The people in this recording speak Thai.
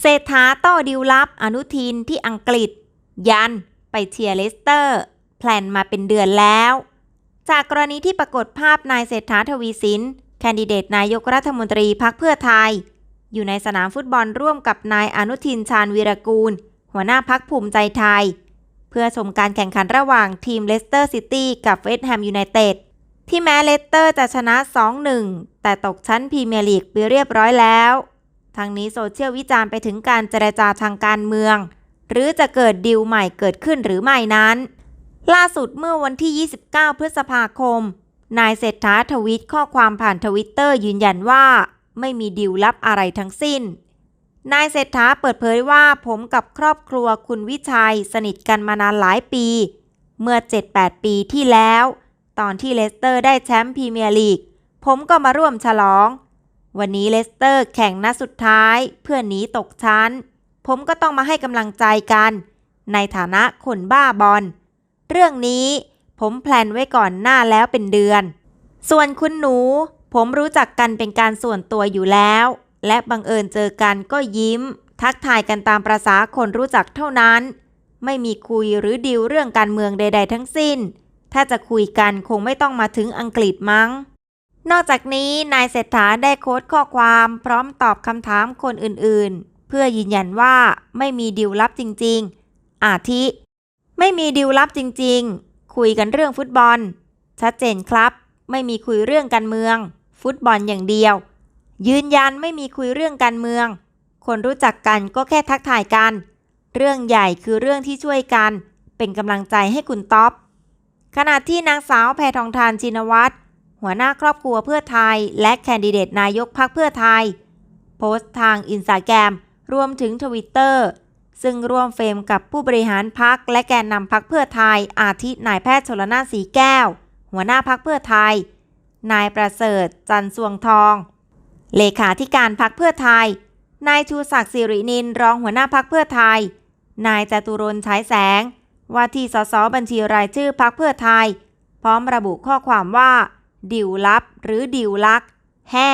เศรษฐาต่อดิวลับอนุทินที่อังกฤษ ยันไปเชียร์เลสเตอร์ แพลนมาเป็นเดือนแล้ว จากกรณีที่ปรากฏภาพนายเศรษฐาทวีสิน แคนดิเดตนายกรัฐมนตรีพักเพื่อไทย อยู่ในสนามฟุตบอลร่วมกับนายอนุทินชาญวีรกูล หัวหน้าพักภูมิใจไทย เพื่อชมการแข่งขันระหว่างทีมเลสเตอร์ซิตี้กับเวสต์แฮมยูไนเต็ดที่แม้เลสเตอร์จะชนะ 2-1 แต่ตกชั้นพรีเมียร์ลีกไปเรียบร้อยแล้ว ทางนี้โซเชียลวิจารณ์ไปถึงการเจรจาทางการเมือง หรือจะเกิดดิวใหม่เกิดขึ้นหรือไม่นั้น ล่าสุดเมื่อวันที่ 29 พฤษภาคม นายเศรษฐาทวีตข้อความผ่านทวิตเตอร์ยืนยันว่า ไม่มีดิวลับอะไรทั้งสิ้น นายเศรษฐาเปิดเผยว่าผมกับครอบครัวคุณวิชัยสนิทกันมานานหลายปี เมื่อ 7-8 ปีที่แล้ว ตอนที่เลสเตอร์ได้แชมป์พรีเมียร์ลีกผมก็มาร่วมฉลอง วันนี้เลสเตอร์แข่งนัดสุดท้ายเพื่อหนีตกชั้น ผมก็ต้องมาให้กำลังใจกัน ในฐานะคนบ้าบอล เรื่องนี้ผมแพลนไว้ก่อนหน้าแล้วเป็นเดือน ส่วนคุณหนู ผมรู้จักกันเป็นการส่วนตัวอยู่แล้ว และบังเอิญเจอกันก็ยิ้ม ทักทายกันตามประษาคนรู้จักเท่านั้น ไม่มีคุยหรือดิวเรื่องการเมืองใด ๆ ทั้งสิ้น ถ้าจะคุยกันคงไม่ต้องมาถึงอังกฤษมั้ง นอกจากนี้นายเศรษฐาได้โค้ดข้อความพร้อมตอบคำถามคนอื่นๆ เพื่อยืนยันว่าไม่มีดิวลับจริงๆ อาทิ ไม่มีดิวลับจริงๆ คุยกันเรื่องฟุตบอล ชัดเจนครับ ไม่มีคุยเรื่องการเมือง ฟุตบอลอย่างเดียว ยืนยันไม่มีคุยเรื่องการเมือง คนรู้จักกันก็แค่ทักทายกัน เรื่องใหญ่คือเรื่องที่ช่วยกัน เป็นกำลังใจให้คุณท็อปขณะที่นางสาวแพทองทานชินวัตร หัวหน้าครอบครัวเพื่อไทย และแคนดิเดตนายกพักเพื่อไทย โพสต์ทางอินสตาแกรมรวมถึงทวิตเตอร์ซึ่งร่วมเฟรมกับผู้บริหารพักและแกนนำพักเพื่อไทย อาทินายแพทย์ชลนาสีแก้ว หัวหน้าพักเพื่อไทย นายประเสริฐ จันทร์สวงทอง เลขาธิการพักเพื่อไทย นายชูศักดิ์สิรินินรองหัวหน้าพักเพื่อไทย นายจตุรนฉายแสง ว่าที่สสบัญชีรายชื่อพักเพื่อไทย พร้อมระบุข้อความว่า ดิวลับ หรือดิวลัก แห่